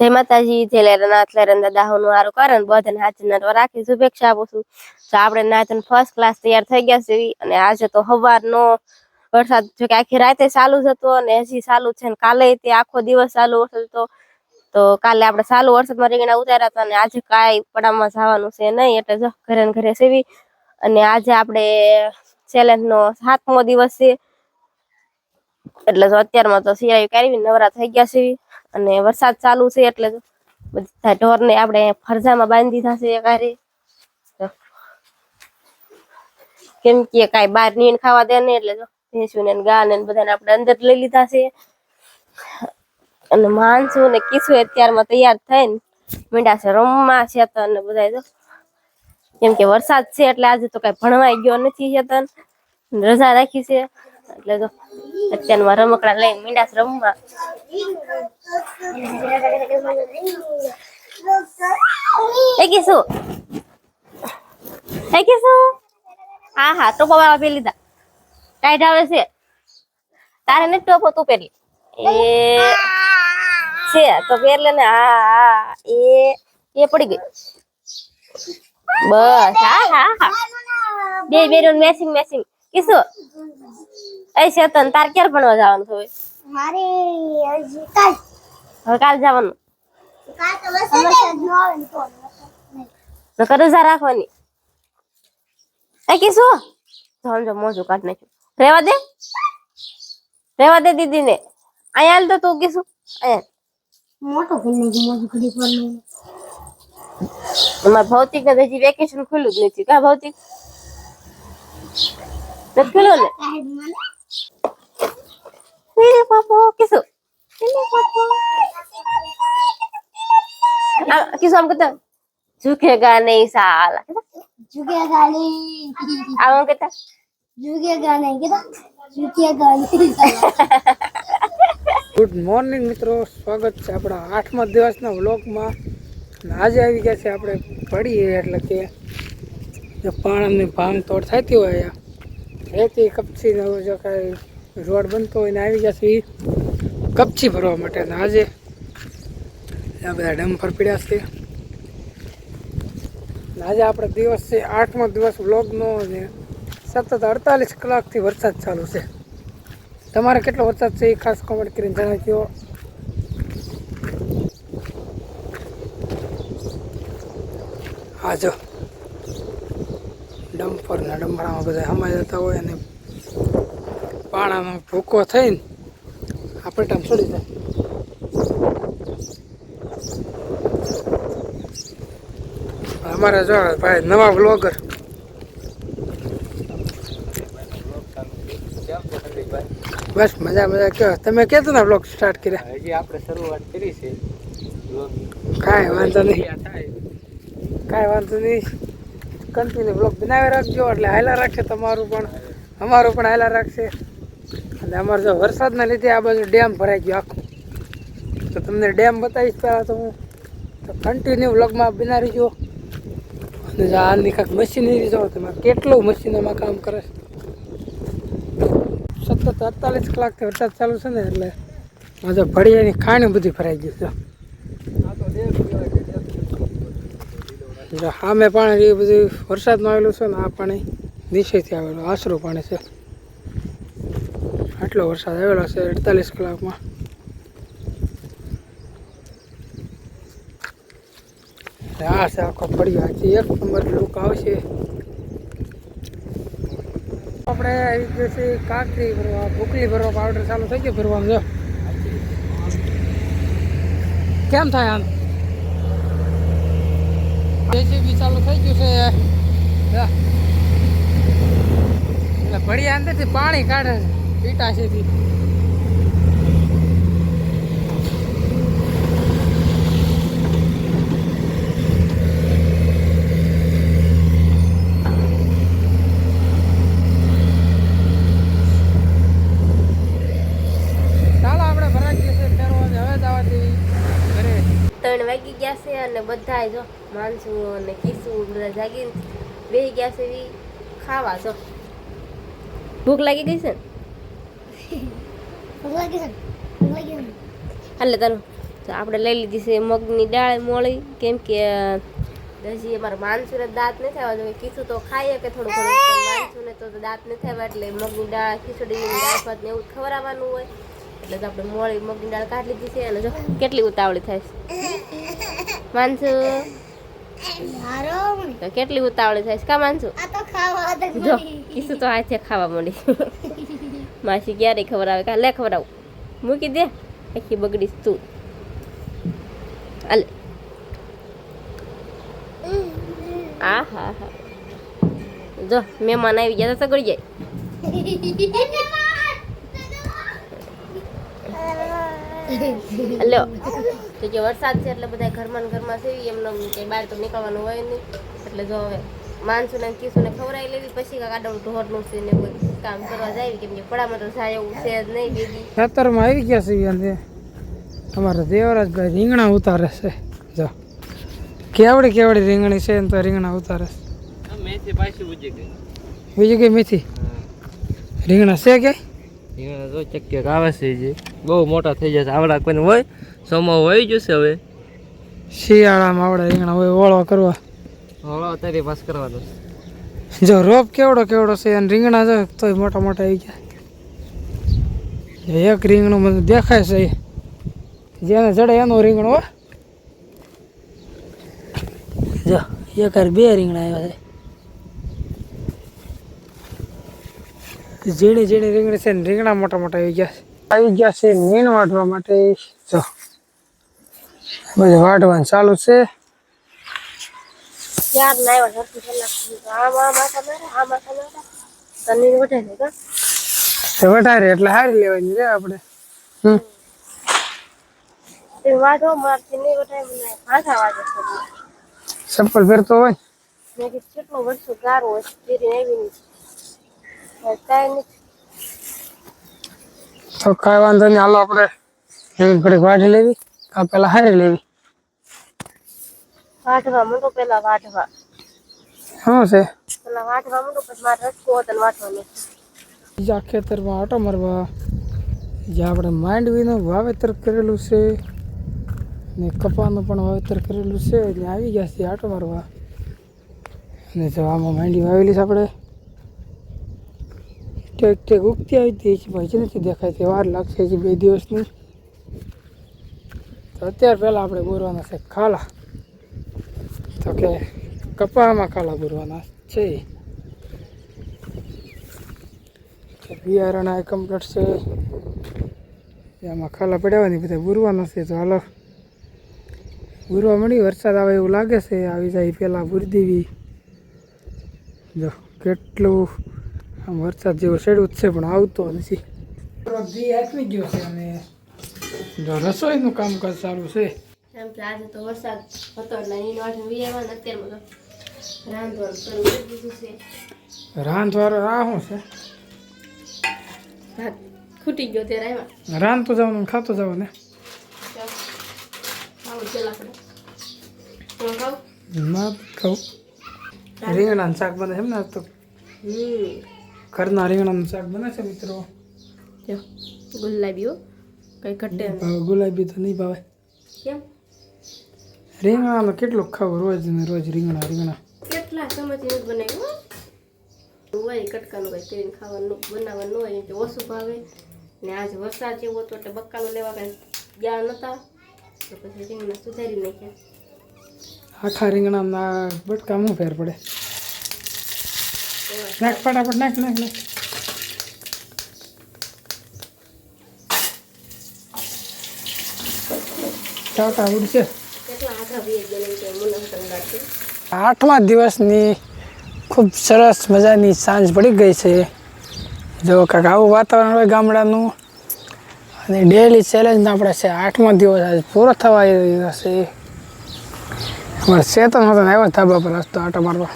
જય માતાજી, જય લેરનાથ, લેરન દાદા હું હારું કરે ને બધાને હાજર નરવા રાખી શુભેચ્છા આપું છું. તો આપણે નાચન ફર્સ્ટ ક્લાસ તૈયાર થઈ ગયા છે અને આજે તો સવારનો વરસાદ, જો કે આખી રાતે ચાલુ જ હતો અને હજી ચાલુ છે ને કાલે તે આખો દિવસ ચાલુ વરસાદ હતો. તો કાલે આપણે ચાલુ વરસાદમાં રીંગણા ઉતાર્યા હતા અને આજે કાંઈ પડામાં જવાનું છે નહીં. એટલે જો ઘરે ને ઘરે સેવી. અને આજે આપણે ચેલેન્જ નો સાતમો દિવસ છે. એટલે જો અત્યારમાં તો સિરાઈ કાઢવી નવરા થઈ ગયા છે અને વરસાદ ચાલુ છે એટલે બધા ઢોરને આપણે ફરજામાં બાંધી દીધા છે કેમ કે કાંઈ બહાર નીણ ખાવા દે ને એટલે જો, ભેંસુને ને ગા ને બધાને આપણે અંદર લઈ લીધા છે. અને માનસુ ને કીસુ અત્યારમાં તૈયાર થઈને મીંડા છે, રમવા છે અને બધા જો. કેમ કે વરસાદ છે એટલે આજે તો કઈ ભણવાઈ ગયો નથી ચેતન રજા રાખી છે, એટલે જો. અત્યારમાં રમકડા લઈને મીંડા રમવા. એ કીસુ એ કીસુ હા હા, ટોપો વાળા પહેરી લીધા. ટાઈટ આવે છે. તારે ને ટોપો તું પહેરી? એ છે, તો પહેરલે ને. હા એ એ પડી ગઈ. બસ, હા હા હા. બે બેરું મેસિંગ મેચિંગ કીસુ એ શેતન તાર ક્યારે ભણવા જવાનું હવે? મારે હજી કાલ. હવે કાલ જવાનું? કાલ તો વરસાદ ન આવે ને તો નકર રજા રાખવાની. એ કીસુ સમજો મોજું કાઢ નાખ્યું. રેવા દે. રેવા દે દીદીને. અહીંયા તો તું કીસુ અહીંયા. મોટો કરી નાખી મોટું ઘડી પર અમારે ભૌતિક ને હજી વેકેશન ખુલ્લું જ નથી. કા ભૌતિક? મેરે પાપો આ કિસુ આમ કહેતા ઝુકેગા નહીં સાલા જુગેગા નહીં આમ કહેતા જુગેગા નહીં કીધા જુગેગા નહીં ગુડ મોર્નિંગ મિત્રો. સ્વાગત છે આપણા આઠમા દિવસના વ્લોગમાં. આજે આવી ગયા છે આપણે પડીએ એટલે કે જો પાણીની ભાંગ તોડ થતી હોય રેતી કપચીનો જો કાંઈ રોડ બનતો હોય ને આવી છે ઈ કપચી ભરવા માટે ને આજે આ બધા ડમ્પર પીડ્યા છે. આજે આપણો દિવસ છે, આઠમો દિવસ વ્લોગનો ને સતત અડતાલીસ કલાકથી વરસાદ ચાલુ છે. તમારે કેટલો વરસાદ છે એ ખાસ કોમેન્ટ કરીને જણાવજો. હા, જો. ડમ્પરના ડમરામાં બધા સમાઈ જતા હોય અને પાણાનો ભૂકો થઈને આપણે ટાઈમ છોડી જાય અમારા જો ભાઈ નવા બ્લોગર બસ મજા મજા કયો. તમે કેતો ને બ્લોગ સ્ટાર્ટ કર્યા. હજી આપણે શરૂઆત કરી છે. કાંઈ વાંધો નહીં. કાંઈ વાંધો નહીં. કન્ટિન્યુ બ્લોગ બનાવી રાખજો. એટલે હાલા રાખશે તમારું પણ. અમારું પણ હાલા રાખશે. અને અમારે જો વરસાદના લીધે આ બાજુ ડેમ ભરાઈ ગયો આખું. તો તમને ડેમ બતાવીશ પહેલાં તો હું. તો કન્ટિન્યુ બ્લોગમાં બનાવી જો અને હાલની કાંઈક મશીનરી જો તમે કેટલું મશીનોમાં કામ કરે સતત અડતાલીસ કલાકથી વરસાદ ચાલુ છે ને એટલે આજે ભળિયાની ખાણી બધી ભરાઈ ગઈ છે. જો સામે પાણી એ બધું વરસાદમાં આવેલું છે ને, આ પાણી દિશેથી આવેલું, આશરું પાણી છે. આટલો વરસાદ આવેલો છે અડતાલીસ કલાકમાં. આ છે આખો પડ્યો આજે એક નંબર લુક આવશે. આપણે આવી ગયો છે કાકરી ભરવા ભૂકલી ભરવા, પાવડર ચાલુ થઈ ગયો ભરવાનું, જો. કેમ થાય આમ? જેસીબી ચાલુ થઈ ગયું છે. એટલે ભડિયા અંદરથી પાણી કાઢે છે પીટાશેથી ચાલો આપણે ભરાઈ ગયું છે ફેરવા હવે જવા દેવી ઘરે વાગી ગયા છે અને બધા જો માનસુ અને કીસુ બધા જાગીને બેસી ગયા છે એ ખાવા જો. ભૂખ લાગી ગઈ છે એટલે તો આપણે લઈ લીધી છે મગની દાળ મોળી. કેમ કે દસી અમારા માનસુને દાંત નથી આવ્યા કીધું તો ખાઈએ કે થોડું ઘણું. માનસુને તો દાંત નથી આવ્યા એટલે મગની દાળ ખીચડી દાળ ભાત ને એવું ખવડાવવાનું હોય. એટલે તો આપણે મોળી મગની દાળ કાઢી લીધી છે અને જો કેટલી ઉતાવળી થાય છે. માનસુ? તો કેટલી ઉતાવળી થાય છે કા માનસુ? જો કીધું તો હાથે ખાવા મળી. માસી ક્યારે આવે? કા લે આવું. મૂકી દે. આખી બગડીશ તું. અલે આ હા હા. જો મહેમાન આવી ગયા તો સગડી જાય. લ્યો તો જે વરસાદ છે એટલે બધા ઘરમાં ઘરમાં છે એમને કે બહાર તો નીકળવાનું હોય નહીં. એટલે જો હવે માનસું ને કીસું ને ખવડાવી લેવી પછી કાંક આડવું ઢોરનું છે ને કોઈ કામ કરવા જાય કેમ કે પડામાં તો જાય એવું છે જ નહીં બેબી ખેતરમાં આવી ગયા છે અમારા દેવરાજભાઈ રીંગણા ઉતારે છે. જો. કેવડી કેવડી રીંગણી છે ને તો રીંગણા ઉતારે છે. મેથી પાછી ઉજી ગઈ. બીજું કઈ મેથી? રીંગણા છે કે રીંગણા તો ચક્કે આવે છે જે બહુ મોટા થઈ જશે. આવડા કોઈને હોય સોમાં હોય જશે હવે. શિયાળામાં આવડે રીંગણા હોય ઓળો કરવા. હળો તારી પાસ કરવાનો. જો રોપ કેવડો કેવડો છે અને રીંગણા જો તોય મોટા મોટા આવી ગયા. એક રીંગણું મને દેખાય છે. જેને જડે એનું રીંગણું હો. જો એક હારે બે રીંગણા આવ્યા છે. ઝીણી ઝીણી રીંગણી છે ને રીંગણા મોટા મોટા આવી ગયા છે. આવી ગયા છે મીન વાટવા માટે. જો બધું વાટવાનું ચાલુ છે. વધારે એટલે હારી લેવાની રે આપણે. ચપ્પલ પહેરતો હોય કેટલું વર્ષો ગારો હોય ફેરી આવી નહીં કાંઈ નહીં તો કાંઈ વાંધો નહીં હાલો આપણે એવી ઘડીક વાઢી લેવી. કા પેલા હારી લેવી. વાઢવા માંડો પેલા વાઢવા. શું છે? પેલા વાઢવા માંડો પછી મારે રસકો હતો ને વાઢવાનું બીજા ખેતરમાં આટો મારવા. જે આપણે માંડવીનું વાવેતર કરેલું છે. ને કપાનું પણ વાવેતર કરેલું છે. એટલે આવી ગયા છે આટો મારવા. અને જો આમાં માંડવી વાવેલી છે આપણે. ટેક ટેક ઉગતી આવી હતી છે ભાઈ નથી દેખાય વાર લાગશે હજી બે દિવસની. તો અત્યારે પહેલાં આપણે બોરવાના છે ખાલા. તો કે કપામાં ખાલા બોરવાના છે. તો બિયારણ આ કમ્પ્લીટ છે. એમાં ખાલા પડાવવાની બધા બુરવાના છે. તો હાલો, બુરવા મળી, વરસાદ આવે એવું લાગે છે. આવી જાય પહેલાં બુરી દેવી જો કેટલું આમ વરસાદ જેવો શેડ્યું જ છે પણ આવતો નથી. દી આપી ગયો છે અને જો રસોઈનું કામકાજ સારું છે. એમ કે આજે તો વરસાદ હતો એટલે અહીં વાઢીને વી આવ્યા અત્યારમાં તો રાંધવાનું શરૂ કરી છે. રાંધવાળો આ શું છે? ખૂટી ગયો ત્યારે આવ્યા. રાંધતો જવાનું ને ખાતો જવાનું ને? ખાઉં ના ખાઉં રીંગણાનું શાક બને છે એમ ને તો. હમ. ઘરના રીંગણાનું શાક બને છે મિત્રો? જો ગુલાબી હો. કઈ ઘટે. ગુલાબી તો નહીં ભાવે. કેમ? રીંગણાનું કેટલો ખાવ રોજ ને રોજ રીંગણા રીંગણા. કેટલા સમયથી નથી બનાવ્યું? હોય કટકાનું કઈ તેલ ખાવાનું બનાવવાનું હોય એટલે ઓછું ભાવે. ને આજે વરસાદ જેવો હતો એટલે બક્કાનું લેવા કઈ ગયા નતા. તો પછી રીંગણા સુધારી નાખ્યા. આખા રીંગણાના બટકા શું ફેર પડે. નાખ, ફટાફટ નાખ નાખ નાખ. આઠમા દિવસની ખૂબ સરસ મજાની સાંજ પડી ગઈ છે. જો કાંક આવું વાતાવરણ હોય ગામડાનું. અને ડેલી ચેલેન્જ આપણે છે, આઠમા દિવસ આજે પૂરો થવા આવી છે. અમારે ચેતન હતો આવ્યો ધાબા પર રસ્તો આટો મારવા.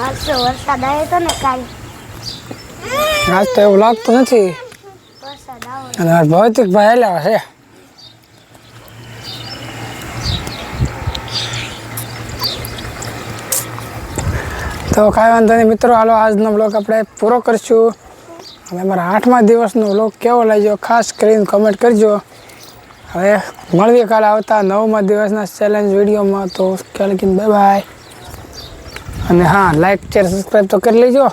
આજ તો વરસાદ આવ્યો હતો ને કાલ. આજ તો એવું લાગતું નથી. અને ભૌતિક ભાઈ આવ્યા છે તો કાંઈ વાંધો નહીં મિત્રો હાલો આજનો બ્લોગ આપણે પૂરો કરશું. અને અમારા આઠમા દિવસનો બ્લોગ કેવો લાગ્યો ખાસ કરીને કમેન્ટ કરજો. હવે મળીએ કાલે આવતા નવમા દિવસના ચેલેન્જ વિડીયોમાં તો લગીને બાય બાય અને હા લાઈક શેર સબસ્ક્રાઈબ તો કરી લેજો.